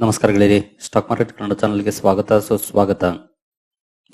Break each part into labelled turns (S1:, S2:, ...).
S1: ನಮಸ್ಕಾರ ಗೆಳೆಯರಿ stock market Kannada ಚಾನಲ್ಗೆ ಸ್ವಾಗತ, ಸುಸ್ವಾಗತ.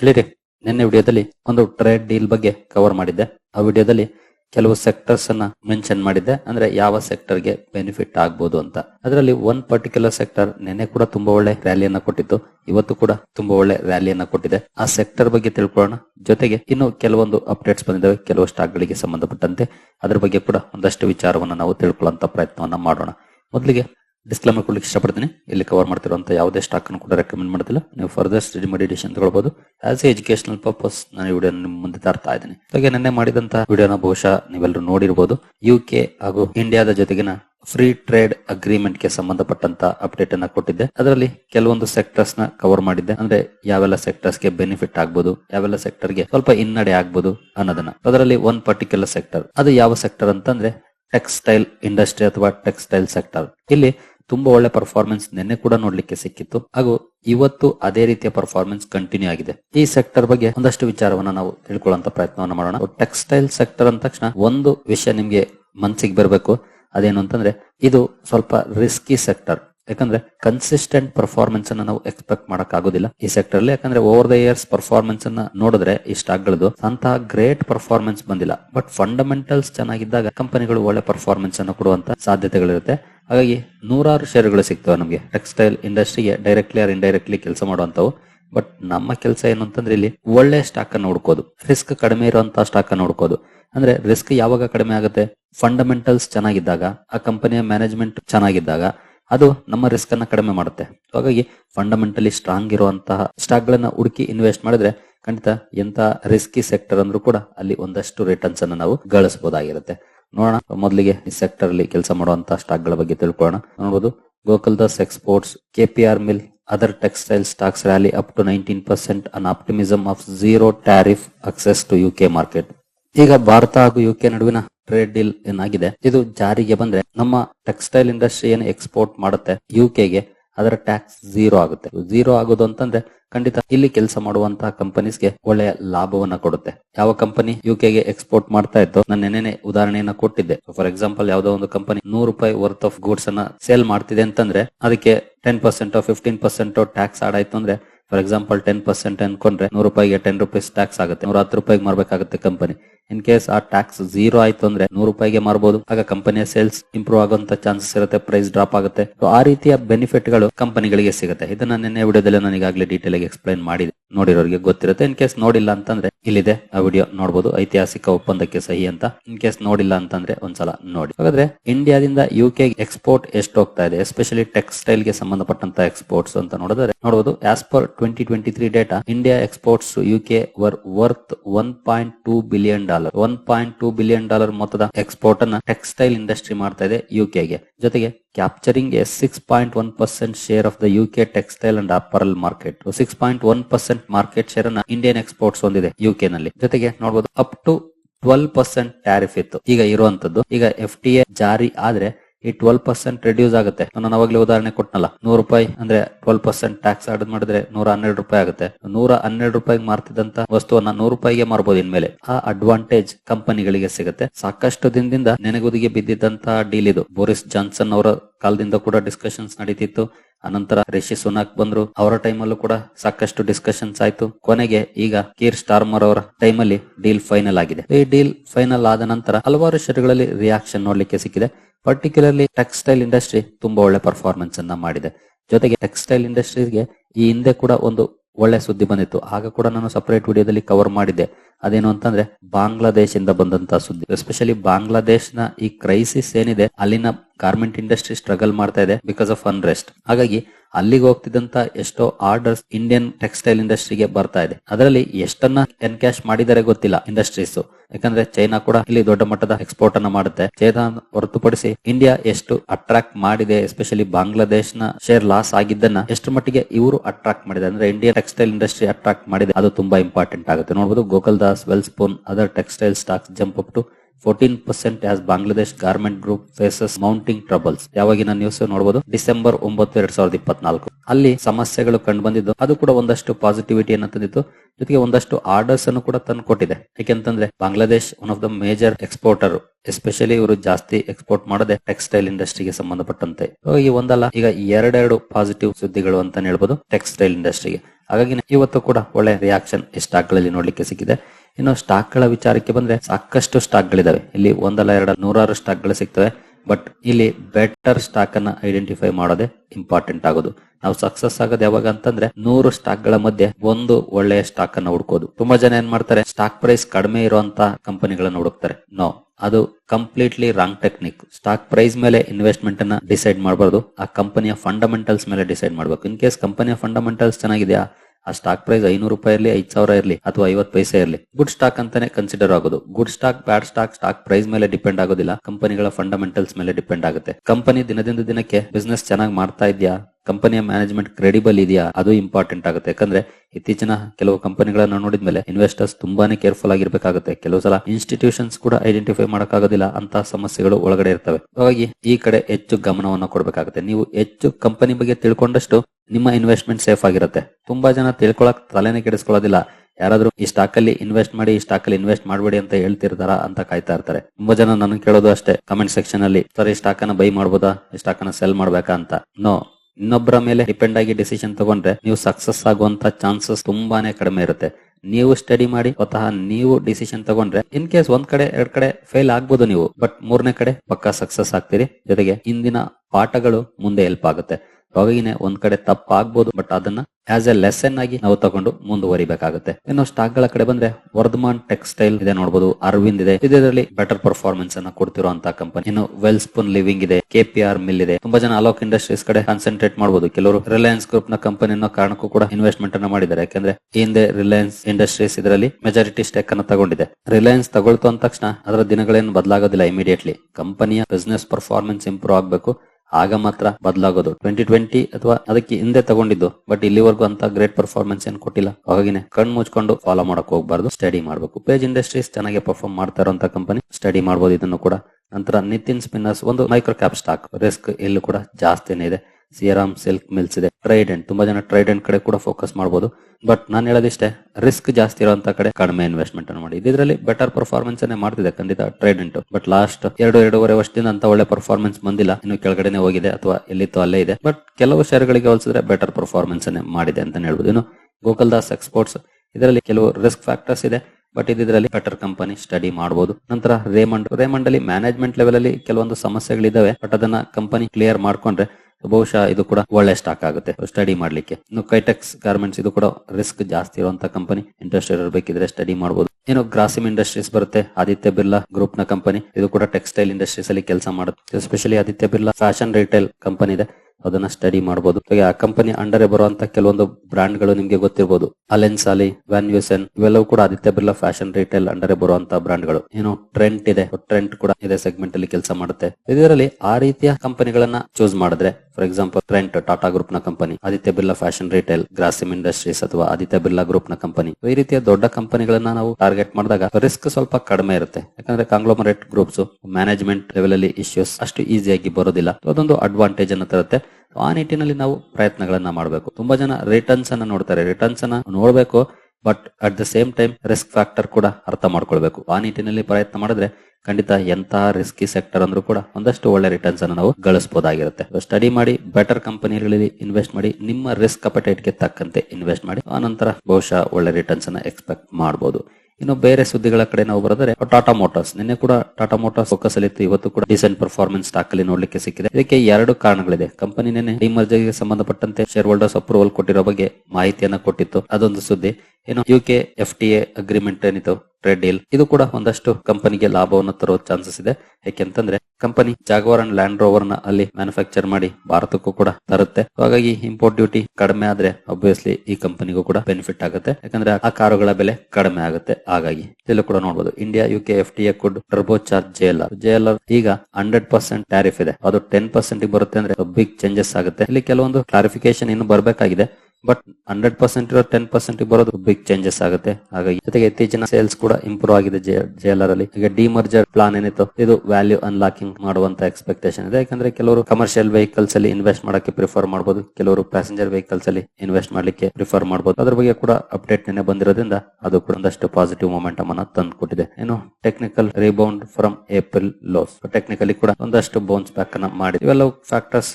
S1: ಗೆಳೆಯರಿ, ನಿನ್ನೆ ವಿಡಿಯೋದಲ್ಲಿ ಒಂದು ಟ್ರೇಡ್ ಡೀಲ್ ಬಗ್ಗೆ ಕವರ್ ಮಾಡಿದ್ದೆ. ಆ ವಿಡಿಯೋದಲ್ಲಿ ಕೆಲವು ಸೆಕ್ಟರ್ಸ್ ಅನ್ನ ಮೆನ್ಷನ್ ಮಾಡಿದ್ದೆ. ಅಂದ್ರೆ ಯಾವ ಸೆಕ್ಟರ್ಗೆ ಬೆನಿಫಿಟ್ ಆಗ್ಬೋದು ಅಂತ. ಅದರಲ್ಲಿ ಒನ್ ಪರ್ಟಿಕ್ಯುಲರ್ ಸೆಕ್ಟರ್ ನಿನ್ನೆ ಕೂಡ ತುಂಬಾ ಒಳ್ಳೆ ರ್ಯಾಲಿಯನ್ನ ಕೊಟ್ಟಿತ್ತು. ಇವತ್ತು ಕೂಡ ತುಂಬಾ ಒಳ್ಳೆ ರ್ಯಾಲಿಯನ್ನ ಕೊಟ್ಟಿದೆ. ಆ ಸೆಕ್ಟರ್ ಬಗ್ಗೆ ತಿಳ್ಕೊಳ್ಳೋಣ. ಜೊತೆಗೆ ಇನ್ನು ಕೆಲವೊಂದು ಅಪ್ಡೇಟ್ಸ್ ಬಂದಿದ್ದಾವೆ. ಕೆಲವು ಸ್ಟಾಕ್ ಗಳಿಗೆ ಸಂಬಂಧಪಟ್ಟಂತೆ. ಅದ್ರ ಬಗ್ಗೆ ಕೂಡ ಒಂದಷ್ಟು ವಿಚಾರವನ್ನ ನಾವು ತಿಳ್ಕೊಳ್ಳುವಂತ ಪ್ರಯತ್ನವನ್ನ ಮಾಡೋಣ. ಮೊದಲಿಗೆ ಡಿಸ್ಕ್ಲೇಮರ್ ಕೊಡ್ಲಿಕ್ಕೆ ಇಷ್ಟಪಡ್ತೀನಿ. ಇಲ್ಲಿ ಕವರ್ ಮಾಡ್ತಿರುವಂತ ಯಾವುದೇ ಸ್ಟಾಕ್ ಅನ್ನು ಕೂಡ ರೆಕಮೆಂಡ್ ಮಾಡ್ತಿಲ್ಲ ನೀವು ಫರ್ದರ್ ಸ್ಟಡಿ ಮಾಡಿ ಡಿಸಿಷನ್ ತಗೊಳ್ಬಹುದು ಆಸ್ ಎ ಎಜುಕೇಶನಲ್ ಪರ್ಪಸ್ ನಾನು ಈ ವಿಡಿಯೋ ನಿಮ್ಮ ಮುಂದೆ ತರ್ತಾ ಇದ್ದೀನಿ. ಹಾಗೆ ನಿನ್ನೆ ಮಾಡಿದಂತ ವಿಡಿಯೋನ ಬಹುಶಃ ನೀವೆಲ್ಲರೂ ನೋಡಿರಬಹುದು ಯು ಕೆ ಹಾಗೂ ಇಂಡಿಯಾದ ಜೊತೆಗಿನ ಫ್ರೀ ಟ್ರೇಡ್ ಅಗ್ರಿಮೆಂಟ್ಗೆ ಸಂಬಂಧಪಟ್ಟಂತ ಅಪ್ಡೇಟ್ ಅನ್ನ ಕೊಟ್ಟಿದ್ದೆ. ಅದರಲ್ಲಿ ಕೆಲವೊಂದು ಸೆಕ್ಟರ್ಸ್ನ ಕವರ್ ಮಾಡಿದ್ದೆ. ಅಂದ್ರೆ ಯಾವೆಲ್ಲ ಸೆಕ್ಟರ್ಸ್ಗೆ ಬೆನಿಫಿಟ್ ಆಗ್ಬಹುದು ಯಾವೆಲ್ಲ ಸೆಕ್ಟರ್ಗೆ ಸ್ವಲ್ಪ ಹಿನ್ನಡೆ ಆಗ್ಬಹುದು ಅನ್ನೋದನ್ನ. ಅದರಲ್ಲಿ ಒನ್ ಪರ್ಟಿಕ್ಯುಲರ್ ಸೆಕ್ಟರ್ ಅದು ಯಾವ ಸೆಕ್ಟರ್ ಅಂತಂದ್ರೆ ಟೆಕ್ಸ್ಟೈಲ್ ಇಂಡಸ್ಟ್ರಿ ಅಥವಾ ಟೆಕ್ಸ್ಟೈಲ್ ಸೆಕ್ಟರ್ ಇಲ್ಲಿ ತುಂಬಾ ಒಳ್ಳೆ ಪರ್ಫಾರ್ಮೆನ್ಸ್ ನಿನ್ನೆ ಕೂಡ ನೋಡ್ಲಿಕ್ಕೆ ಸಿಕ್ಕಿತ್ತು. ಹಾಗೂ ಇವತ್ತು ಅದೇ ರೀತಿಯ ಪರ್ಫಾರ್ಮೆನ್ಸ್ ಕಂಟಿನ್ಯೂ ಆಗಿದೆ. ಈ ಸೆಕ್ಟರ್ ಬಗ್ಗೆ ಒಂದಷ್ಟು ವಿಚಾರವನ್ನ ನಾವು ತಿಳ್ಕೊಳ್ಳುವಂತ ಪ್ರಯತ್ನವನ್ನ ಮಾಡೋಣ. ಟೆಕ್ಸ್ಟೈಲ್ ಸೆಕ್ಟರ್ ಅಂದ ತಕ್ಷಣ ಒಂದು ವಿಷಯ ನಿಮ್ಗೆ ಮನ್ಸಿಗೆ ಬರಬೇಕು. ಅದೇನು ಅಂತಂದ್ರೆ, ಇದು ಸ್ವಲ್ಪ ರಿಸ್ಕಿ ಸೆಕ್ಟರ್ ಯಾಕಂದ್ರೆ ಕನ್ಸಿಸ್ಟೆಂಟ್ ಪರ್ಫಾರ್ಮೆನ್ಸ್ ಅನ್ನ ನಾವು ಎಕ್ಸ್ಪೆಕ್ಟ್ ಮಾಡಕ್ ಆಗೋದಿಲ್ಲ ಈ ಸೆಕ್ಟರ್ ಅಲ್ಲಿ. ಯಾಕಂದ್ರೆ ಓವರ್ ದ ಇಯರ್ಸ್ ಪರ್ಫಾರ್ಮೆನ್ಸ್ ಅನ್ನ ನೋಡಿದ್ರೆ ಈ ಸ್ಟಾಕ್ ಗಳದು ಅಂತಹ ಗ್ರೇಟ್ ಪರ್ಫಾರ್ಮೆನ್ಸ್ ಬಂದಿಲ್ಲ. ಬಟ್ ಫಂಡಮೆಂಟಲ್ಸ್ ಚೆನ್ನಾಗಿದ್ದಾಗ ಕಂಪನಿಗಳು ಒಳ್ಳೆ ಪರ್ಫಾರ್ಮೆನ್ಸ್ ಅನ್ನು ಕೊಡುವಂತ ಸಾಧ್ಯತೆಗಳಿರುತ್ತೆ. ಹಾಗಾಗಿ ನೂರಾರು ಷೇರುಗಳು ಸಿಗ್ತವೆ ನಮಗೆ. ಟೆಕ್ಸ್ಟೈಲ್ ಇಂಡಸ್ಟ್ರಿಗೆ ಡೈರೆಕ್ಟ್ಲಿ ಆರ್ ಇಂಡೈರೆಕ್ಟ್ಲಿ ಕೆಲಸ ಮಾಡುವಂತವು ಬಟ್ ನಮ್ಮ ಕೆಲಸ ಏನು ಅಂತಂದ್ರೆ ಇಲ್ಲಿ ಒಳ್ಳೆ ಸ್ಟಾಕ್ ಅನ್ನು ಹುಡ್ಕೋದು. ರಿಸ್ಕ್ ಕಡಿಮೆ ಇರುವಂತಹ ಸ್ಟಾಕ್ ಅನ್ನು ಹುಡ್ಕೋದು. ಅಂದ್ರೆ ರಿಸ್ಕ್ ಯಾವಾಗ ಕಡಿಮೆ ಆಗುತ್ತೆ? ಫಂಡಮೆಂಟಲ್ಸ್ ಚೆನ್ನಾಗಿದ್ದಾಗ, ಆ ಕಂಪನಿಯ ಮ್ಯಾನೇಜ್ಮೆಂಟ್ ಚೆನ್ನಾಗಿದ್ದಾಗ ಅದು ನಮ್ಮ ರಿಸ್ಕ್ ಅನ್ನ ಕಡಿಮೆ ಮಾಡುತ್ತೆ. ಹಾಗಾಗಿ ಫಂಡಮೆಂಟಲಿ ಸ್ಟ್ರಾಂಗ್ ಇರುವಂತಹ ಸ್ಟಾಕ್ ಗಳನ್ನ ಹುಡುಕಿ ಇನ್ವೆಸ್ಟ್ ಮಾಡಿದ್ರೆ ಖಂಡಿತ ಎಂತ ರಿಸ್ಕಿ ಸೆಕ್ಟರ್ ಅಂದ್ರೂ ಕೂಡ ಅಲ್ಲಿ ಒಂದಷ್ಟು ರಿಟರ್ನ್ಸ್ ಅನ್ನ ನಾವು ಗಳಿಸಬಹುದಾಗಿರುತ್ತೆ. ನೋಡೋಣ, ಮೊದಲಿಗೆ ಈ ಸೆಕ್ಟರ್ ಅಲ್ಲಿ ಕೆಲಸ ಮಾಡುವಂತಹ ಸ್ಟಾಕ್ಗಳ ಬಗ್ಗೆ ತಿಳ್ಕೊಳ್ಳೋಣ. ನೋಡಬಹುದು Gokaldas exports KPR mill other textile stocks rally up to nineteen percent on optimism of zero tariff access to U K market ಈಗ ಭಾರತ ಹಾಗೂ ಯುಕೆ ನಡುವಿನ ಟ್ರೇಡ್ ಡೀಲ್ ಏನಾಗಿದೆ? ಇದು ಜಾರಿಗೆ ಬಂದ್ರೆ ನಮ್ಮ ಟೆಕ್ಸ್ಟೈಲ್ ಇಂಡಸ್ಟ್ರಿ ಏನು ಎಕ್ಸ್ಪೋರ್ಟ್ ಮಾಡುತ್ತೆ ಯುಕೆಗೆ ಅದರ ಟ್ಯಾಕ್ಸ್ ಝೀರೋ ಆಗುತ್ತೆ. ಝೀರೋ ಆಗೋದು ಅಂತಂದ್ರೆ ಖಂಡಿತ ಇಲ್ಲಿ ಕೆಲಸ ಮಾಡುವಂತಹ ಕಂಪನೀಸ್ಗೆ ಒಳ್ಳೆಯ ಲಾಭವನ್ನ ಕೊಡುತ್ತೆ. ಯಾವ ಕಂಪನಿ ಯುಕೆಗೆ ಎಕ್ಸ್ಪೋರ್ಟ್ ಮಾಡ್ತಾ ಇತ್ತು ನಾನು ನೆನೆನೆ ಉದಾಹರಣೆಯನ್ನ ಕೊಟ್ಟಿದ್ದೆ. ಫಾರ್ ಎಕ್ಸಾಂಪಲ್ ಯಾವ್ದೋ ಒಂದು ಕಂಪನಿ ನೂರು ರೂಪಾಯಿ ವರ್ತ್ ಆಫ್ ಗೂಡ್ಸ್ ಅನ್ನ ಸೇಲ್ ಮಾಡ್ತಿದೆ ಅಂತಂದ್ರೆ, ಅದಕ್ಕೆ ten percent fifteen percent tax add ಆಯ್ತು ಅಂದ್ರೆ ಫಾರ್ ಎಕ್ಸಾಂಪಲ್ ಟೆನ್ ಪರ್ಸೆಂಟ್ ಅನ್ಕೊಂಡ್ರೆ ನೂರು ರೂಪಾಯಿಗೆ ಟೆನ್ ರುಪೀಸ್ ಟ್ಯಾಕ್ಸ್ ಆಗುತ್ತೆ. ನೂರ ಹತ್ತು ರೂಪಾಯಿಗೆ ಮಾರ್ಬೇಕಾಗುತ್ತೆ ಕಂಪನಿ ಇನ್ ಕೇಸ್ ಆ ಟ್ಯಾಕ್ಸ್ ಜೀರೋ ಆಯ್ತು ಅಂದ್ರೆ ನೂರು ರೂಪಾಯಿಗೆ ಮಾರಬಹುದು ಆಗ ಕಂಪನಿಯ ಸೇಲ್ಸ್ ಇಂಪ್ರೂವ್ ಆಗುವಂತ ಚಾನ್ಸಸ್ ಇರುತ್ತೆ ಪ್ರೈಸ್ ಡ್ರಾಪ್ ಆಗುತ್ತೆ. ಆ ರೀತಿಯ ಬೆನಿಫಿಟ್ಗಳು ಕಂಪನಿಗಳಿಗೆ ಸಿಗುತ್ತೆ. ಇದನ್ನ ನಿನ್ನೆ ವಿಡಿಯೋದಲ್ಲಿ ನಾನು ಈಗಾಗಲೇ ಡೀಟೇಲ್ ಆಗಿ ಎಕ್ಸ್ಪ್ಲೈನ್ ಮಾಡಿದೆ. ನೋಡಿರೋರಿಗೆ ಗೊತ್ತಿರುತ್ತೆ. ಇನ್ ಕೇಸ್ ನೋಡಿಲ್ಲ ಅಂತಂದ್ರೆ ಇಲ್ಲಿದೆ, ಆ ವಿಡಿಯೋ ನೋಡಬಹುದು ಐತಿಹಾಸಿಕ ಒಪ್ಪಂದಕ್ಕೆ ಸಹಿ ಅಂತ. ಇನ್ ಕೇಸ್ ನೋಡಿಲ್ಲ ಅಂತಂದ್ರೆ ಒಂದ್ಸಲ ನೋಡಿ. ಹಾಗಾದ್ರೆ ಇಂಡಿಯಾದಿಂದ ಯುಕೆ ಎಕ್ಸ್ಪೋರ್ಟ್ ಎಷ್ಟು ಹೋಗ್ತಾ ಇದೆ? ಎಸ್ಪೆಷಲಿ ಟೆಕ್ಸ್ಟೈಲ್ಗೆ ಸಂಬಂಧಪಟ್ಟಂತ ಎಕ್ಸ್ಪೋರ್ಟ್ಸ್ ಅಂತ ನೋಡಿದ್ರೆ ನೋಡಬಹುದು as per twenty twenty three data India exports UK var worth one point two billion dollar one point two billion dollar ಮೊತ್ತದ ಎಕ್ಸ್ಪೋರ್ಟ್ ಅನ್ನ ಟೆಕ್ಸ್ಟೈಲ್ ಇಂಡಸ್ಟ್ರಿ ಮಾಡ್ತಾ ಇದೆ ಯುಕೆಗೆ ಜೊತೆಗೆ capturing a six point one percent share of the UK textile and apparel market six point one percent market share ಅನ್ನ Indian exports ಹೊಂದಿದೆ. UK ನಲ್ಲಿ. ಜೊತೆಗೆ ನೋಡಬಹುದು up to twelve percent tariff ಇತ್ತು. ಈಗ ಇರುವಂತದ್ದು. ಈಗ ಎಫ್ ಟಿ ಎ ಜಾರಿ ಆದ್ರೆ ಈ ಟ್ವೆಲ್ ಪರ್ಸೆಂಟ್ ರೆಡ್ಯೂಸ್ ಆಗುತ್ತೆ. ನಾನು ಅವಾಗಲೇ ಉದಾಹರಣೆ ಕೊಟ್ಟನಲ್ಲ ನೂರು ರೂಪಾಯಿ ಅಂದ್ರೆ ಟ್ವೆಲ್ ಪರ್ಸೆಂಟ್ ಟ್ಯಾಕ್ಸ್ ಆಡ್ ಮಾಡಿದ್ರೆ ನೂರ ಹನ್ನೆರಡು ರೂಪಾಯಿ ಆಗುತ್ತೆ. ನೂರ ಹನ್ನೆರಡು ರೂಪಾಯಿಗೆ ಮಾರ್ತಿದಂತ ವಸ್ತುವನ್ನ ನೂರು ರೂಪಾಯಿಗೆ ಮಾರ್ಬೋದು ಇನ್ಮೇಲೆ. ಆ ಅಡ್ವಾಂಟೇಜ್ ಕಂಪನಿಗಳಿಗೆ ಸಿಗುತ್ತೆ. ಸಾಕಷ್ಟು ದಿನದಿಂದ ನೆನೆಗುದಿಗೆ ಬಿದ್ದಿದ್ದಂತ ಡೀಲ್ ಇದು. ಬೋರಿಸ್ ಜಾನ್ಸನ್ ಅವರ ಕಾಲದಿಂದ ಕೂಡ ಡಿಸ್ಕಷನ್ಸ್ ನಡೀತಿತ್ತು. ಅನಂತರ ರಿಷಿ ಸುನಾಕ್ ಬಂದ್ರು. ಅವರ ಟೈಮಲ್ಲೂ ಕೂಡ ಸಾಕಷ್ಟು ಡಿಸ್ಕಷನ್ಸ್ ಆಯ್ತು. ಕೊನೆಗೆ ಈಗ ಕೀರ್ ಸ್ಟಾರ್ಮರ್ ಅವರ ಟೈಮಲ್ಲಿ ಡೀಲ್ ಫೈನಲ್ ಆಗಿದೆ. ಈ ಡೀಲ್ ಫೈನಲ್ ಆದ ನಂತರ ಹಲವಾರು ಷೇರುಗಳಲ್ಲಿ ರಿಯಾಕ್ಷನ್ ನೋಡ್ಲಿಕ್ಕೆ ಸಿಕ್ಕಿದೆ. ಪರ್ಟಿಕ್ಯುಲರ್ಲಿ ಟೆಕ್ಸ್ಟೈಲ್ ಇಂಡಸ್ಟ್ರಿ ತುಂಬಾ ಒಳ್ಳೆ ಪರ್ಫಾರ್ಮೆನ್ಸ್ ಅನ್ನ ಮಾಡಿದೆ. ಜೊತೆಗೆ ಟೆಕ್ಸ್ಟೈಲ್ ಇಂಡಸ್ಟ್ರಿಗೆ ಈ ಹಿಂದೆ ಕೂಡ ಒಂದು ಒಳ್ಳೆ ಸುದ್ದಿ ಬಂದಿತ್ತು. ಆಗ ಕೂಡ ನಾನು ಸಪರೇಟ್ ವಿಡಿಯೋದಲ್ಲಿ ಕವರ್ ಮಾಡಿದ್ದೆ. ಅದೇನು ಅಂತಂದ್ರೆ ಬಾಂಗ್ಲಾದೇಶದಿಂದ ಬಂದಂತ ಸುದ್ದಿ. ಎಸ್ಪೆಷಲಿ ಬಾಂಗ್ಲಾದೇಶ್ನ ಈ ಕ್ರೈಸಿಸ್ ಏನಿದೆ, ಅಲ್ಲಿನ ಗಾರ್ಮೆಂಟ್ ಇಂಡಸ್ಟ್ರಿ ಸ್ಟ್ರಗಲ್ ಮಾಡ್ತಾ ಇದೆ ಬಿಕಾಸ್ ಆಫ್ ಅನ್ರೆಸ್ಟ್ ಹಾಗಾಗಿ ಅಲ್ಲಿಗೆ ಹೋಗ್ತಿದ್ದಂತ ಎಷ್ಟೋ ಆರ್ಡರ್ಸ್ ಇಂಡಿಯನ್ ಟೆಕ್ಸ್ಟೈಲ್ ಇಂಡಸ್ಟ್ರಿಗೆ ಬರ್ತಾ ಇದೆ. ಅದರಲ್ಲಿ ಎಷ್ಟನ್ನ ಎನ್ಕ್ಯಾಶ್ ಮಾಡಿದರೆ ಗೊತ್ತಿಲ್ಲ ಇಂಡಸ್ಟ್ರೀಸ್ ಯಾಕಂದ್ರೆ ಚೈನಾ ಕೂಡ ಇಲ್ಲಿ ದೊಡ್ಡ ಮಟ್ಟದ ಎಕ್ಸ್ಪೋರ್ಟ್ ಅನ್ನ ಮಾಡುತ್ತೆ. ಚೈನಾ ಹೊರತುಪಡಿಸಿ ಇಂಡಿಯಾ ಎಷ್ಟು ಅಟ್ರಾಕ್ಟ್ ಮಾಡಿದೆ ಎಸ್ಪೆಷಲಿ ಬಾಂಗ್ಲಾದೇಶ್ನ ಶೇರ್ ಲಾಸ್ ಆಗಿದ್ದನ್ನ ಎಷ್ಟು ಮಟ್ಟಿಗೆ ಇವರು ಅಟ್ರಾಕ್ಟ್ ಮಾಡಿದೆ. ಅಂದ್ರೆ ಇಂಡಿಯಾ ಟೆಕ್ಸ್ಟೈಲ್ ಇಂಡಸ್ಟ್ರಿ ಅಟ್ರಾಕ್ಟ್ ಮಾಡಿದೆ. ಅದು ತುಂಬಾ ಇಂಪಾರ್ಟೆಂಟ್ ಆಗುತ್ತೆ. ನೋಡಬಹುದು Gokaldas Wellspun, other other textile jump jump to fourteen percent as Bangladesh garment group faces mounting troubles ಯಾವಾಗಿನ news ನೋಡಬಹುದು ಡಿಸೆಂಬರ್ ಒಂಬತ್ತು ಎರಡ್ ಸಾವಿರದ ಇಪ್ಪತ್ನಾಲ್ಕು. ಅಲ್ಲಿ ಸಮಸ್ಯೆಗಳು ಕಂಡು ಬಂದಿದ್ದು ಅದು ಕೂಡ ಒಂದಷ್ಟು ಪಾಸಿಟಿವಿಟಿಯನ್ನು ತಂದಿತ್ತು. ಜೊತೆಗೆ ಒಂದಷ್ಟು ಆರ್ಡರ್ಸ್ ಅನ್ನು ಕೂಡ ತಂದು ಕೊಟ್ಟಿದೆ. ಯಾಕೆಂತಂದ್ರೆ Bangladesh one of the major exporter especially ಇವರು ಜಾಸ್ತಿ ಎಕ್ಸ್ಪೋರ್ಟ್ ಮಾಡದೆ ಟೆಕ್ಸ್ಟೈಲ್ ಇಂಡಸ್ಟ್ರಿಗೆ ಸಂಬಂಧಪಟ್ಟಂತೆ. ಈ ಒಂದಲ್ಲ ಈಗ ಎರಡೆರಡು ಪಾಸಿಟಿವ್ ಸುದ್ದಿಗಳು ಅಂತ ಹೇಳ್ಬೋದು ಟೆಕ್ಸ್ಟೈಲ್ ಇಂಡಸ್ಟ್ರಿಗೆ ಹಾಗಾಗಿ ಇವತ್ತು ಕೂಡ ಒಳ್ಳೆ ರಿಯಾಕ್ಷನ್ ಈ ಸ್ಟಾಕ್ಗಳಲ್ಲಿ ನೋಡ್ಲಿಕ್ಕೆ ಸಿಕ್ಕಿದೆ. ಇನ್ನು ಸ್ಟಾಕ್ಗಳ ವಿಚಾರಕ್ಕೆ ಬಂದ್ರೆ ಸಾಕಷ್ಟು ಸ್ಟಾಕ್ ಗಳಿದಾವೆ ಇಲ್ಲಿ ಒಂದಲ್ಲ ಎರಡ ನೂರಾರು ಸ್ಟಾಕ್ಗಳು ಸಿಗ್ತವೆ. ಬಟ್ ಇಲ್ಲಿ ಬೆಟರ್ ಸ್ಟಾಕ್ ಅನ್ನ ಐಡೆಂಟಿಫೈ ಮಾಡೋದೇ ಇಂಪಾರ್ಟೆಂಟ್ ಆಗೋದು. ನಾವು ಸಕ್ಸಸ್ ಆಗೋದು ಯಾವಾಗ ಅಂತಂದ್ರೆ ನೂರು ಸ್ಟಾಕ್ಗಳ ಮಧ್ಯೆ ಒಂದು ಒಳ್ಳೆಯ ಸ್ಟಾಕ್ ಅನ್ನ ಹುಡ್ಕೋದು. ತುಂಬಾ ಜನ ಏನ್ ಮಾಡ್ತಾರೆ? ಸ್ಟಾಕ್ ಪ್ರೈಸ್ ಕಡಿಮೆ ಇರುವಂತ ಕಂಪನಿಗಳನ್ನ ಹುಡುಕ್ತಾರೆ. ನೋ, ಅದು completely wrong technique. Stock price ಮೇಲೆ ಇನ್ವೆಸ್ಟ್ಮೆಂಟ್ ಅನ್ನ ಡಿಸೈಡ್ ಮಾಡಬಾರ್ದು. ಆ ಕಂಪನಿಯ ಫಂಡಮೆಂಟಲ್ಸ್ ಮೇಲೆ ಡಿಸೈಡ್ ಮಾಡಬೇಕು. ಇನ್ ಕೇಸ್ ಕಂಪನಿಯ ಫಂಡಮೆಂಟಲ್ಸ್ ಚೆನ್ನಾಗಿದೆಯಾ? ಆ ಸ್ಟಾಕ್ ಪ್ರೈಸ್ ಐನೂರು ರೂಪಾಯಿ ಇರಲಿ, ಐದ್ ಸಾವಿರ ಇರಲಿ ಅಥವಾ ಐವತ್ತು ಪೈಸೆ ಇರಲಿ. ಗುಡ್ ಸ್ಟಾಕ್ ಅಂತಾನೆ ಕನ್ಸಿಡರ್ ಆಗೋದು. Good stock bad stock stock price ಮೇಲೆ ಡಿಪೆಂಡ್ ಆಗೋದಿಲ್ಲ. ಕಂಪನಿಗಳ ಫಂಡಮೆಂಟಲ್ಸ್ ಮೇಲೆ ಡಿಪೆಂಡ್ ಆಗುತ್ತೆ. ಕಂಪನಿ ದಿನದಿಂದ ದಿನಕ್ಕೆ ಬಿಸ್ನೆಸ್ ಚೆನ್ನಾಗಿ ಮಾಡ್ತಾ ಇದೆಯಾ? ಕಂಪನಿಯ ಮ್ಯಾನೇಜ್ಮೆಂಟ್ ಕ್ರೆಡಿಬಲ್ ಇದೆಯಾ? ಅದು ಇಂಪಾರ್ಟೆಂಟ್ ಆಗುತ್ತೆ. ಯಾಕಂದ್ರೆ ಇತ್ತೀಚಿನ ಕೆಲವು ಕಂಪನಿಗಳನ್ನ ನೋಡಿದ್ಮೇಲೆ ಇನ್ವೆಸ್ಟರ್ಸ್ ತುಂಬಾನೇ ಕೇರ್ಫುಲ್ ಆಗಿರ್ಬೇಕಾಗುತ್ತೆ. ಕೆಲವು ಸಲ ಇನ್ಸ್ಟಿಟ್ಯೂಷನ್ಸ್ ಕೂಡ ಐಡೆಂಟಿಫೈ ಮಾಡಕ್ಕಾಗೋದಿಲ್ಲ. ಅಂತ ಸಮಸ್ಯೆಗಳು ಒಳಗಡೆ ಇರ್ತವೆ. ಹಾಗಾಗಿ ಈ ಕಡೆ ಹೆಚ್ಚು ಗಮನವನ್ನು ಕೊಡಬೇಕಾಗುತ್ತೆ. ನೀವು ಹೆಚ್ಚು ಕಂಪನಿ ಬಗ್ಗೆ ತಿಳ್ಕೊಂಡಷ್ಟು ನಿಮ್ಮ ಇನ್ವೆಸ್ಟ್ಮೆಂಟ್ ಸೇಫ್ ಆಗಿರುತ್ತೆ. ತುಂಬಾ ಜನ ತಿಳ್ಕೊಳಕ್ ತಲೆನೇ ಕೆಡಿಸ್ಕೊಳ್ಳೋದಿಲ್ಲ. ಯಾರಾದ್ರೂ ಈ ಸ್ಟಾಕ್ ಅಲ್ಲಿ ಇನ್ವೆಸ್ಟ್ ಮಾಡಿ, ಈ ಸ್ಟಾಕ್ ಅಲ್ಲಿ ಇನ್ವೆಸ್ಟ್ ಮಾಡಬೇಡಿ ಅಂತ ಹೇಳ್ತಿರ್ತಾರ ಅಂತ ಕಾಯ್ತಾ ಇರ್ತಾರೆ. ತುಂಬಾ ಜನ ನನಗೆ ಕೇಳೋದು ಅಷ್ಟೇ. ಕಮೆಂಟ್ ಸೆಕ್ಷನ್ ಅಲ್ಲಿ, ಸರ್, ಈ ಸ್ಟಾಕ್ ಅನ್ನ ಬೈ ಮಾಡಬಹುದಾ ಈ ಸ್ಟಾಕ್ ಅನ್ನ ಸೆಲ್ ಮಾಡ್ಬೇಕಾ? ಅಂತ. ನೋ ಇನ್ನೊಬ್ಬರ ಮೇಲೆ ಡಿಪೆಂಡ್ ಆಗಿ ಡಿಸಿಷನ್ ತಗೊಂಡ್ರೆ ನೀವು ಸಕ್ಸಸ್ ಆಗುವಂತ ಚಾನ್ಸಸ್ ತುಂಬಾನೇ ಕಡಿಮೆ ಇರುತ್ತೆ. ನೀವು ಸ್ಟಡಿ ಮಾಡಿ ಸ್ವತಃ ನೀವು ಡಿಸಿಷನ್ ತಗೊಂಡ್ರೆ ಇನ್ ಕೇಸ್ ಒಂದ್ ಕಡೆ, ಎರಡ್ ಕಡೆ ಫೇಲ್ ಆಗ್ಬೋದು ನೀವು ಬಟ್ ಮೂರನೇ ಕಡೆ ಪಕ್ಕಾ ಸಕ್ಸಸ್ ಆಗ್ತೀರಿ. ಜೊತೆಗೆ ಇಂದಿನ ಪಾಠಗಳು ಮುಂದೆ ಹೆಲ್ಪ್ ಆಗುತ್ತೆ. ಹಾಗಾಗಿನೇ ಒಂದ್ ಕಡೆ ತಪ್ಪಾಗ್ಬೋದು ಬಟ್ ಅದನ್ನ ಆಸ್ ಎ ಲೆಸನ್ ಆಗಿ ನಾವು ತಗೊಂಡು ಮುಂದುವರಿಬೇಕಾಗುತ್ತೆ. ಇನ್ನು ಸ್ಟಾಕ್ಗಳ ಕಡೆ ಬಂದ್ರೆ ವರ್ಧಮಾನ್ ಟೆಕ್ಸ್ಟೈಲ್ ಇದೆ ನೋಡಬಹುದು ಅರವಿಂದ್ ಇದೆ. ಇದರಲ್ಲಿ ಬೆಟರ್ ಪರ್ಫಾರ್ಮೆನ್ಸ್ ಅನ್ನ ಕೊಡ್ತಿರುವಂತಹ ಕಂಪನಿ ಇನ್ನು ವೆಲ್ ಸ್ಪೂನ್ ಲಿವಿಂಗ್ ಇದೆ ಕೆಪಿಆರ್ ಮಿಲ್ ಇದೆ. ತುಂಬಾ ಜನ ಅಲೋಕ್ ಇಂಡಸ್ಟ್ರೀಸ್ ಕಡೆ ಕಾನ್ಸಂಟ್ರೇಟ್ ಮಾಡಬಹುದು ಕೆಲವರು ರಿಲಯನ್ಸ್ ಗ್ರೂಪ್ನ ಕಂಪನಿ ಅನ್ನೋ ಕಾರಣಕ್ಕೂ ಕೂಡ ಇನ್ವೆಸ್ಟ್ಮೆಂಟ್ ಅನ್ನ ಮಾಡಿದ್ದಾರೆ. ಯಾಕಂದ್ರೆ ಹಿಂದೆ ರಿಲಯನ್ಸ್ ಇಂಡಸ್ಟ್ರೀಸ್ ಇದರಲ್ಲಿ ಮೆಜಾರಿಟಿ ಸ್ಟೇಕ್ ಅನ್ನ ತಗೊಂಡಿದೆ. ರಿಲಯನ್ಸ್ ತಗೊಳ್ತು ಅಂದ ತಕ್ಷಣ ಅದರ ದಿನಗಳೇನು ಬದಲಾಗೋದಿಲ್ಲ ಇಮಿಡಿಯೇಟ್ಲಿ ಕಂಪನಿಯ ಬಿಸ್ನೆಸ್ ಪರ್ಫಾರ್ಮೆನ್ಸ್ ಇಂಪ್ರೂವ್ ಆಗಬೇಕು. ಆಗ ಮಾತ್ರ ಬದಲಾಗೋದು. ಟ್ವೆಂಟಿ ಟ್ವೆಂಟಿ ಅಥವಾ ಅದಕ್ಕೆ ಹಿಂದೆ ತಗೊಂಡಿದ್ದು ಬಟ್ ಇಲ್ಲಿವರೆಗೂ ಅಂತ ಗ್ರೇಟ್ ಪರ್ಫಾರ್ಮೆನ್ಸ್ ಏನ್ ಕೊಟ್ಟಿಲ್ಲ. ಹಾಗಾಗಿನೇ ಕಣ್ ಮುಚ್ಕೊಂಡು ಫಾಲೋ ಮಾಡಕ್ ಹೋಗ್ಬಾರ್ದು ಸ್ಟಡಿ ಮಾಡಬೇಕು. ಪೇಜ್ ಇಂಡಸ್ಟ್ರೀಸ್ ಚೆನ್ನಾಗಿ ಪರ್ಫಾರ್ಮ್ ಮಾಡ್ತಾ ಇರುವಂತ ಕಂಪನಿ ಸ್ಟಡಿ ಮಾಡಬಹುದು ಇದನ್ನು ಕೂಡ. ನಂತರ ನಿತಿನ್ ಸ್ಪಿನ್ನರ್ಸ್ ಒಂದು ಮೈಕ್ರೋ ಕ್ಯಾಪ್ ಸ್ಟಾಕ್ ರಿಸ್ಕ್ ಇಲ್ಲೂ ಕೂಡ ಜಾಸ್ತಿನೇ ಇದೆ. ಸಿಯರಾಮ್ ಸಿಲ್ಕ್ ಮಿಲ್ಸ್ ಇದೆ. ಟ್ರೈಡೆಂಟ್ ತುಂಬಾ ಜನ ಟ್ರೈಡೆಂಟ್ ಕಡೆ ಕೂಡ ಫೋಕಸ್ ಮಾಡಬಹುದು ಬಟ್ ನಾನು ಹೇಳೋದಿಷ್ಟೇ ರಿಸ್ಕ್ ಜಾಸ್ತಿ ಇರುವಂತ ಕಡೆ ಕಡಿಮೆ ಇನ್ವೆಸ್ಟ್ಮೆಂಟ್ ಅನ್ನು ಮಾಡಿ. ಇದರಲ್ಲಿ ಬೆಟರ್ ಪರ್ಫಾರ್ಮೆನ್ಸ್ ಅನ್ನೇ ಮಾಡ್ತಿದೆ, ಖಂಡಿತ ಟ್ರೈಡೆಂಟ್ ಬಟ್ ಲಾಸ್ಟ್ ಎರಡು, ಎರಡೂವರೆ ವರ್ಷದಿಂದ ಅಂತ ಒಳ್ಳೆ ಪರ್ಫಾರ್ಮೆನ್ಸ್ ಬಂದಿಲ್ಲ. ಇನ್ನು ಕೆಳಗಡೆನೆ ಹೋಗಿದೆ ಅಥವಾ ಎಲ್ಲಿತ್ತು ಅಲ್ಲೇ ಇದೆ. ಬಟ್ ಕೆಲವು ಶೇರ್ಗಳಿಗೆ ಹೋಲಿಸಿದ್ರೆ ಬೆಟರ್ ಪರ್ಫಾರ್ಮೆನ್ಸ್ ಅನ್ನೇ ಮಾಡಿದೆ ಅಂತ ಹೇಳ್ಬೋದು. ಇನ್ನು ಗೋಕಲ್ ದಾಸ್ ಎಕ್ಸ್ಪೋರ್ಟ್ಸ್ ಇದರಲ್ಲಿ ಕೆಲವು ರಿಸ್ಕ್ ಫ್ಯಾಕ್ಟರ್ಸ್ ಇದೆ. ಬಟ್ ಇದರಲ್ಲಿ ಬೆಟರ್ ಕಂಪನಿ ಸ್ಟಡಿ ಮಾಡಬಹುದು ನಂತರ ರೇಮಂಡ್ ರೇಮಂಡ್ ಅಲ್ಲಿ ಮ್ಯಾನೇಜ್ಮೆಂಟ್ ಲೆವೆಲ್ ಅಲ್ಲಿ ಕೆಲವೊಂದು ಸಮಸ್ಯೆಗಳಿದಾವೆ ಬಟ್ ಅದನ್ನ ಕಂಪನಿ ಕ್ಲಿಯರ್ ಮಾಡ್ಕೊಂಡ್ರೆ ಬಹುಶಃ ಇದು ಕೂಡ ಒಳ್ಳೆ ಸ್ಟಾಕ್ ಆಗುತ್ತೆ. ಸ್ಟಡಿ ಮಾಡ್ಲಿಕ್ಕೆ. ಇನ್ನು ಕೈಟೆಕ್ಸ್ ಗಾರ್ಮೆಂಟ್ಸ್ ಇದು ಕೂಡ ರಿಸ್ಕ್ ಜಾಸ್ತಿ ಇರುವಂತ ಕಂಪನಿ ಇಂಟ್ರೆಸ್ಟ್ ಇರಬೇಕಿದ್ರೆ ಸ್ಟಡಿ ಮಾಡಬಹುದು ಇನ್ನು ಗ್ರಾಸಿಮ್ ಇಂಡಸ್ಟ್ರೀಸ್ ಬರುತ್ತೆ. ಆದಿತ್ಯ ಬಿರ್ಲಾ ಗ್ರೂಪ್ನ ಕಂಪನಿ ಇದು ಕೂಡ ಟೆಕ್ಸ್ಟೈಲ್ ಇಂಡಸ್ಟ್ರೀಸ್ ಅಲ್ಲಿ ಕೆಲಸ ಮಾಡುತ್ತೆ. Especially Aditya Birla fashion retail company ಇದೆ. ಅದನ್ನ ಸ್ಟಡಿ ಮಾಡಬಹುದು ಆ ಕಂಪನಿ ಅಂಡರ್ ಬರುವಂತ ಕೆಲವೊಂದು ಬ್ರಾಂಡ್ಗಳು ನಿಮ್ಗೆ ಗೊತ್ತಿರಬಹುದು ಅಲೆನ್ಸ್ ಸಾಲಿ ವ್ಯಾನ್ ಯೂಸನ್ ಇವೆಲ್ಲವೂ ಕೂಡ Aditya Birla fashion retail under ಬರುವಂತಹ ಬ್ರಾಂಡ್ಗಳು. ಏನು ಟ್ರೆಂಟ್ ಇದೆ ಟ್ರೆಂಟ್ ಕೂಡ ಇದೇ ಸೆಗ್ಮೆಂಟ್ ಅಲ್ಲಿ ಕೆಲಸ ಮಾಡುತ್ತೆ. ಇದರಲ್ಲಿ ಆ ರೀತಿಯ ಕಂಪನಿಗಳನ್ನ ಚೂಸ್ ಮಾಡಿದ್ರೆ ಫಾರ್ ಎಕ್ಸಾಂಪಲ್ ಟ್ರೆಂಟ್ ಟಾಟಾ ಗ್ರೂಪ್ನ company Aditya Birla fashion retail Grasim industries ಅಥವಾ ಆದಿತ್ಯ ಬಿರ್ಲಾ ಗ್ರೂಪ್ನ ಕಂಪನಿ ಈ ರೀತಿಯ ದೊಡ್ಡ ಕಂಪನಿಗಳನ್ನ ನಾವು ಟಾರ್ಗೆಟ್ ಮಾಡಿದಾಗ ರಿಸ್ಕ್ ಸ್ವಲ್ಪ ಕಡಿಮೆ ಇರುತ್ತೆ. ಯಾಕಂದ್ರೆ ಕಾಂಗ್ಲೋಮರೇಟ್ ಗ್ರೂಪ್ಸ್ ಮ್ಯಾನೇಜ್ಮೆಂಟ್ ಲೆವೆಲ್ ಅಲ್ಲಿ ಇಶ್ಯೂಸ್ ಅಷ್ಟು ಈಸಿಯಾಗಿ ಬರೋದಿಲ್ಲ. ಅದೊಂದು ಅಡ್ವಾಂಟೇಜ್ ಅನ್ನ ತರುತ್ತೆ ಆ ನಿಟ್ಟಿನಲ್ಲಿ ನಾವು ಪ್ರಯತ್ನಗಳನ್ನ ಮಾಡಬೇಕು. ತುಂಬಾ ಜನ ರಿಟರ್ನ್ಸ್ ಅನ್ನ ನೋಡ್ತಾರೆ. ರಿಟರ್ನ್ಸ್ ಅನ್ನ ನೋಡ್ಬೇಕು but at the same time risk factor ಕೂಡ ಅರ್ಥ ಮಾಡ್ಕೊಳ್ಬೇಕು. ಆ ನಿಟ್ಟಿನಲ್ಲಿ ಪ್ರಯತ್ನ ಮಾಡಿದ್ರೆ ಖಂಡಿತ ಎಂತಹ ರಿಸ್ಕಿ ಸೆಕ್ಟರ್ ಅಂದ್ರೂ ಕೂಡ ಒಂದಷ್ಟು ಒಳ್ಳೆ ರಿಟರ್ನ್ಸ್ ಅನ್ನು ನಾವು ಗಳಿಸಬಹುದಾಗಿರುತ್ತೆ ಸ್ಟಡಿ ಮಾಡಿ ಬೆಟರ್ ಕಂಪನಿಗಳಲ್ಲಿ ಇನ್ವೆಸ್ಟ್ ಮಾಡಿ, ನಿಮ್ಮ ರಿಸ್ಕ್ಗೆ ತಕ್ಕಂತೆ ಇನ್ವೆಸ್ಟ್ ಮಾಡಿ, ಆ ನಂತರ ಬಹುಶಃ ಒಳ್ಳೆ ರಿಟರ್ನ್ಸ್ ಅನ್ನ ಎಕ್ಸ್ಪೆಕ್ಟ್ ಮಾಡಬಹುದು ಇನ್ನು ಬೇರೆ ಸುದ್ದಿಗಳ ಕಡೆ ನಾವು ಬರೆದರೆ, ಟಾಟಾ ಮೋಟರ್ಸ್. ನಿನ್ನೆ ಕೂಡ ಟಾಟಾ ಮೋಟಾರ್ಸ್ ಫೋಕಸ್ ಅಲ್ಲಿ ಇತ್ತು. ಇವತ್ತು ಕೂಡ ಡಿಸೆಂಟ್ ಪರ್ಫಾರ್ಮೆನ್ಸ್ ಸ್ಟಾಕ್ ಅಲ್ಲಿ ನೋಡ್ಲಿಕ್ಕೆ ಸಿಕ್ಕಿದೆ. ಇದಕ್ಕೆ ಎರಡು ಕಾರಣಗಳಿದೆ. ಕಂಪನಿ ನಿನ್ನೆ ಡಿಮರ್ಜರ್ಗೆ ಸಂಬಂಧಪಟ್ಟಂತೆ ಶೇರ್ ಹೋಲ್ಡರ್ಸ್ ಅಪ್ರೂವಲ್ ಕೊಟ್ಟಿರೋ ಬಗ್ಗೆ ಮಾಹಿತಿಯನ್ನ ಕೊಟ್ಟಿತ್ತು. ಅದೊಂದು ಸುದ್ದಿ. ಏನು U K F T A agreement ಏನಿತ್ತು? ಟ್ರೇಡ್ ಡೀಲ್ ಇದು ಕೂಡ ಒಂದಷ್ಟು ಕಂಪನಿಗೆ ಲಾಭವನ್ನು ತರೋ ಚಾನ್ಸಸ್ ಇದೆ. ಯಾಕೆಂತಂದ್ರೆ ಕಂಪನಿ ಜಾಗವಾರ್ ಅಂಡ್ ಲ್ಯಾಂಡ್ ರೋವರ್ನ ಅಲ್ಲಿ ಮ್ಯಾನುಫ್ಯಾಕ್ಚರ್ ಮಾಡಿ ಭಾರತಕ್ಕೂ ಕೂಡ ತರುತ್ತೆ. ಹಾಗಾಗಿ ಇಂಪೋರ್ಟ್ ಡ್ಯೂಟಿ ಕಡಿಮೆ ಆದ್ರೆ ಅಬ್ವಿಯಸ್ಲಿ ಈ ಕಂಪನಿಗೂ ಕೂಡ ಬೆನಿಫಿಟ್ ಆಗುತ್ತೆ. ಯಾಕಂದ್ರೆ ಆ ಕಾರುಗಳ ಬೆಲೆ ಕಡಿಮೆ ಆಗುತ್ತೆ. ಹಾಗಾಗಿ ಇದೆಲ್ಲ ಕೂಡ ನೋಡಬಹುದು India U K F T A could turbo charge J L R J L R ಈಗ ಹಂಡ್ರೆಡ್ ಪರ್ಸೆಂಟ್ ಟ್ಯಾರಿಫ್ ಇದೆ. ಅದು ಟೆನ್ ಪರ್ಸೆಂಟ್ ಬರುತ್ತೆ ಅಂದ್ರೆ ಬಿಗ್ ಚೇಂಜಸ್ ಆಗುತ್ತೆ. ಇಲ್ಲಿ ಕೆಲವೊಂದು ಕ್ಲಾರಿಫಿಕೇಶನ್ ಇನ್ನು ಬರಬೇಕಾಗಿದೆ. ಬಟ್ ಹಂಡ್ರೆಡ್ ಪರ್ಸೆಂಟ್ ಇರೋ ಟೆನ್ ಪರ್ಸೆಂಟ್ ಬರೋದು ಬಿಗ್ ಚೇಂಜಸ್ ಆಗುತ್ತೆ. ಹಾಗಾಗಿ ಜೊತೆಗೆ ಇತ್ತೀಚಿನ ಸೇಲ್ಸ್ ಕೂಡ ಇಂಪ್ರೂವ್ ಆಗಿದೆ ಜೇಲರ್ ಅಲ್ಲಿ ಈಗ ಡಿಮರ್ಜರ್ ಪ್ಲಾನ್ ಏನಿತ್ತು, ಇದು ವ್ಯಾಲ್ಯೂ ಅನ್ಲಾಕಿಂಗ್ ಮಾಡುವಂತ ಎಕ್ಸ್ಪೆಕ್ಟೇಷನ್ ಇದೆ. ಯಾಕಂದ್ರೆ ಕೆಲವರು ಕಮರ್ಷಿಯಲ್ ವೆಹಿಕಲ್ಸ್ ಅಲ್ಲಿ ಇನ್ವೆಸ್ಟ್ ಮಾಡಕ್ಕೆ ಪ್ರಿಫರ್ ಮಾಡಬಹುದು ಕೆಲವರು ಪ್ಯಾಸೆಂಜರ್ ವೆಹಿಕಲ್ಸ್ ಅಲ್ಲಿ ಇನ್ವೆಸ್ಟ್ ಮಾಡ್ಲಿಕ್ಕೆ ಪ್ರಿಫರ್ ಮಾಡಬಹುದು ಅದ್ರ ಬಗ್ಗೆ ಕೂಡ ಅಪ್ಡೇಟ್ ನಿನ್ನೆ ಬಂದಿರೋದ್ರಿಂದ ಅದು ಕೂಡ ಒಂದಷ್ಟು ಪಾಸಿಟಿವ್ ಮೊಮೆಂಟಮ್ ಅನ್ನ ತಂದು ಕೊಟ್ಟಿದೆ ಏನು technical rebound from April lows technically ಕೂಡ ಒಂದಷ್ಟು ಬೋನ್ಸ್ ಬ್ಯಾಕ್ ಅನ್ನ ಮಾಡಿ ಇವೆಲ್ಲವೂ ಫ್ಯಾಕ್ಟರ್ಸ್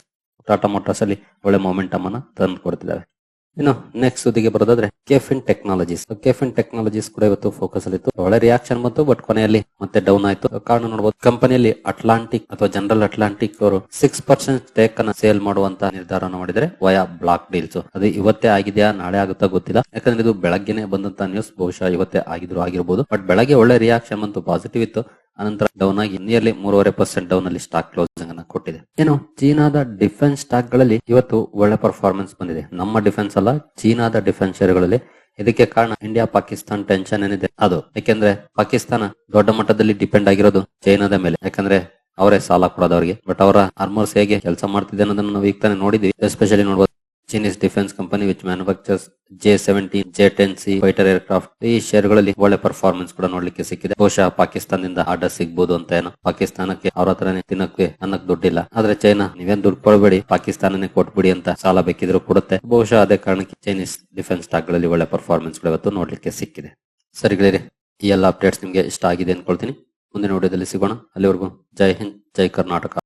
S1: ಟಾಟಾ ಮೋಟರ್ಸ್ ಅಲ್ಲಿ ಒಳ್ಳೆ ಮೊಮೆಂಟಮ್ ಅನ್ನ ತಂದು ಕೊಡ್ತಿದ್ದಾವೆ ಇನ್ನು ನೆಕ್ಸ್ಟ್ ಸುದ್ದಿಗೆ ಬರೋದಾದ್ರೆ ಕೆಫಿನ್ ಟೆಕ್ನಾಲಜೀಸ್ ಕೆಫಿನ್ ಟೆಕ್ನಾಲಜೀಸ್ ಕೂಡ ಇವತ್ತು ಫೋಕಸ್ ಅಲ್ಲಿ ಒಳ್ಳೆ ರಿಯಾಕ್ಷನ್ ಬಂತು ಬಟ್ ಕೊನೆಯಲ್ಲಿ ಮತ್ತೆ ಡೌನ್ ಆಯ್ತು. ಕಾರಣ ನೋಡಬಹುದು ಕಂಪನಿಯಲ್ಲಿ ಅಟ್ಲಾಂಟಿಕ್ ಅಥವಾ ಜನರಲ್ ಅಟ್ಲಾಂಟಿಕ್ ಅವರು ಸಿಕ್ಸ್ ಪರ್ಸೆಂಟ್ ಸ್ಟೇಕ್ ಅನ್ನ ಸೇಲ್ ಮಾಡುವಂತ ನಿರ್ಧಾರ ಮಾಡಿದ್ರೆ ವಯಾ ಬ್ಲಾಕ್ ಡೀಲ್ಸ್ ಅದು ಇವತ್ತೇ ಆಗಿದೆಯಾ, ನಾಳೆ ಆಗುತ್ತಾ ಗೊತ್ತಿಲ್ಲ. ಯಾಕಂದ್ರೆ ಇದು ಬೆಳಗ್ಗೆನೆ ಬಂದಂತ ನ್ಯೂಸ್ ಬಹುಶಃ ಇವತ್ತೇ ಆಗಿದ್ರು ಆಗಿರ್ಬೋದು. ಬಟ್ ಬೆಳಗ್ಗೆ ಒಳ್ಳೆ ರಿಯಾಕ್ಷನ್ ಬಂತು ಪಾಸಿಟಿವ್ ಇತ್ತು. ಅನಂತರ ಡೌನ್ ಆಗಿ ನಿಯರ್ಲಿ ಮೂರುವರೆ ಪರ್ಸೆಂಟ್ ಡೌನ್ ಅಲ್ಲಿ ಸ್ಟಾಕ್ ಕ್ಲೋಸಿಂಗ್ ಅನ್ನ ಕೊಟ್ಟಿದೆ. ಏನು? ಚೀನಾದ ಡಿಫೆನ್ಸ್ ಸ್ಟಾಕ್ಗಳಲ್ಲಿ ಇವತ್ತು ಒಳ್ಳೆ ಪರ್ಫಾರ್ಮೆನ್ಸ್ ಬಂದಿದೆ. ನಮ್ಮ ಡಿಫೆನ್ಸ್ ಅಲ್ಲ, ಚೀನಾದ ಡಿಫೆನ್ಸ್ ಶೇರ್ಗಳಲ್ಲಿ ಇದಕ್ಕೆ ಕಾರಣ ಇಂಡಿಯಾ ಪಾಕಿಸ್ತಾನ್ ಟೆನ್ಷನ್ ಏನಿದೆ? ಅದು. ಯಾಕೆಂದ್ರೆ ಪಾಕಿಸ್ತಾನ ದೊಡ್ಡ ಮಟ್ಟದಲ್ಲಿ ಡಿಪೆಂಡ್ ಆಗಿರೋದು ಚೈನಾದ ಮೇಲೆ. ಯಾಕಂದ್ರೆ ಅವರೇ ಸಾಲ ಕೊಡೋದು ಅವರಿಗೆ. ಬಟ್ ಅವರ ಆರ್ಮರ್ಸ್ ಹೇಗೆ ಕೆಲಸ ಮಾಡ್ತಿದೆ ಅನ್ನೋದನ್ನ ನಾವು ಈಗ ತಾನೇ ನೋಡಿದ್ವಿ. ಎಸ್ಪೆಷಲಿ ನೋಡಬಹುದು Chinese defence company which manufactures J seventeen J ten C fighter aircraft ಈ ಷೇರುಗಳಲ್ಲಿ ಒಳ್ಳೆ ಪರ್ಫಾರ್ಮೆನ್ಸ್ ಕೂಡ ನೋಡ್ಲಿಕ್ಕೆ ಸಿಕ್ಕಿದೆ. ಬಹುಶಃ ಪಾಕಿಸ್ತಾನದಿಂದ ಆರ್ಡರ್ ಸಿಗ್ಬೋದು ಅಂತ ಏನೋ. ಪಾಕಿಸ್ತಾನಕ್ಕೆ ಅವ್ರ ಹತ್ರನೇ ತಿನ್ನಕ್ಕೆ ಅನ್ನಕ್ ದುಡ್ಡಿಲ್ಲ. ಆದ್ರೆ ಚೈನಾ, ನೀವೇನ್ ದುಡ್ಡು ಕೊಡಬೇಡಿ, ಪಾಕಿಸ್ತಾನನೇ ಕೊಟ್ಬಿಡಿ ಅಂತ ಸಾಲ ಬೇಕಿದ್ರು ಕೊಡುತ್ತೆ. ಬಹುಶಃ ಅದೇ ಕಾರಣಕ್ಕೆ ಚೈನೀಸ್ ಡಿಫೆನ್ಸ್ ಸ್ಟಾಕ್ಗಳಲ್ಲಿ ಒಳ್ಳೆ ಪರ್ಫಾರ್ಮೆನ್ಸ್ಗಳು ಇವತ್ತು ನೋಡ್ಲಿಕ್ಕೆ ಸಿಕ್ಕಿದೆ. ಸರಿ ಗೆಳೆಯರೆ, ಈ ಎಲ್ಲ ಅಪ್ಡೇಟ್ಸ್ ನಿಮ್ಗೆ ಇಷ್ಟ ಆಗಿದೆ ಅನ್ಕೊಳ್ತೀನಿ. ಮುಂದಿನ ವಿಡಿಯೋದಲ್ಲಿ ಸಿಗೋಣ. ಅಲ್ಲಿವರೆಗೂ ಜೈ ಹಿಂದ್, ಜೈ ಕರ್ನಾಟಕ.